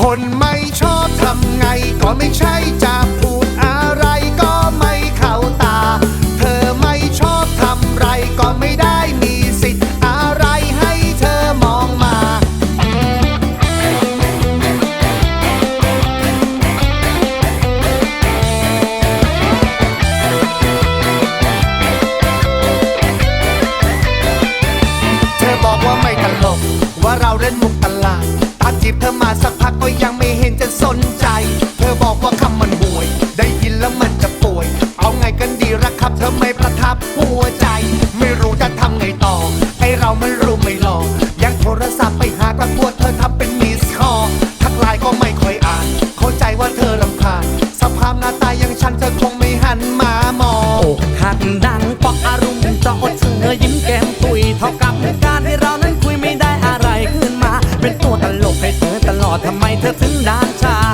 คนไม่ชอบทำไง เราเล่นมุกตลาดตามจีบเธอมาสักพักก็ยังไม่เห็นจะสนใจ เธอบอกว่าคำมันห่วย ได้ยินแล้วมันจะป่วย เอาไงกันดีละครับ เธอไม่ประทับหัวใจ ไม่รู้จะทำไงต่อ ไอเรามันรู้ไม่หลอกยังโทรศัพท์ไปหาก็กลัวเธอทำเป็นมิสคอทักไลน์ก็ไม่ค่อยอ่าน เข้าใจว่าเธอรำคาญสภาพหน้าตาย่างฉันเธอคงไม่หันมามองอกหักดังปอกอารมณ์จะอดเธอยิ้มแก้มตุยเท่ากับการให้เรา ให้เธอตลอดทำไมเธอถึงด่านชา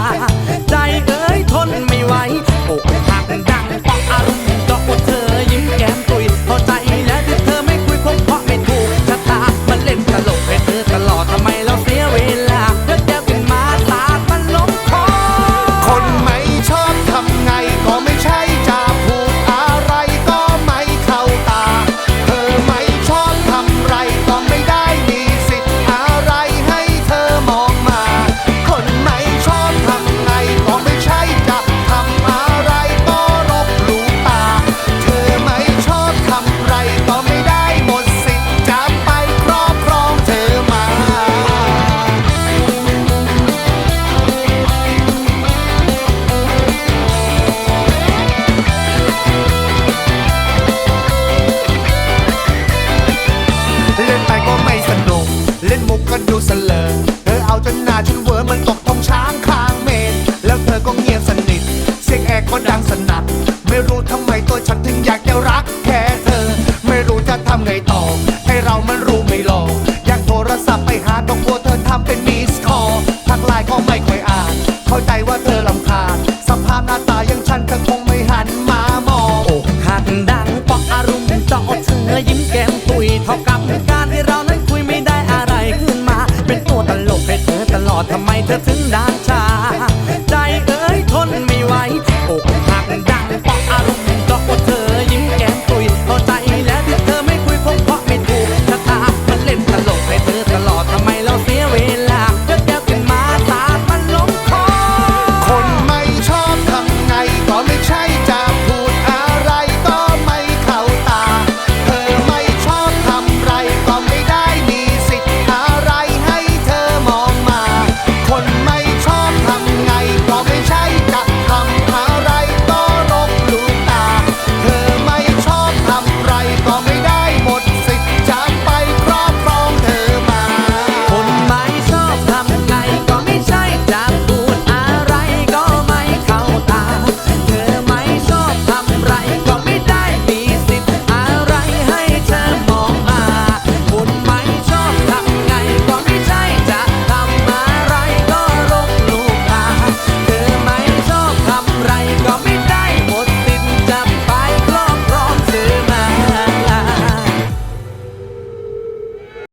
เธอก็เงียสนิท เสียงแอร์ก็ดังสนัดไม่รู้ทำไมตัวฉันถึงอยากจะรักแค่เธอ ไม่รู้จะทำไงต่อ ให้เรามันรู้ไม่หลอกอยากโทรศัพท์ไปหาก็กลัวเธอทำเป็นมิสคอลทักไลน์ก็ไม่ค่อยอ่าน เข้าใจว่าเธอลำคาญสภาพหน้าตาย่างฉันเธอคงไม่หันมามองอกหักดังปอกอารมณ์จะอเธอยิ้มแก้มตุยเท่ากับการให้เรานั้นคุยไม่ได้อะไรขึ้นมา เป็นตัวตลกให้เธอตลอดทำไมเธอถึงด่างชาใจ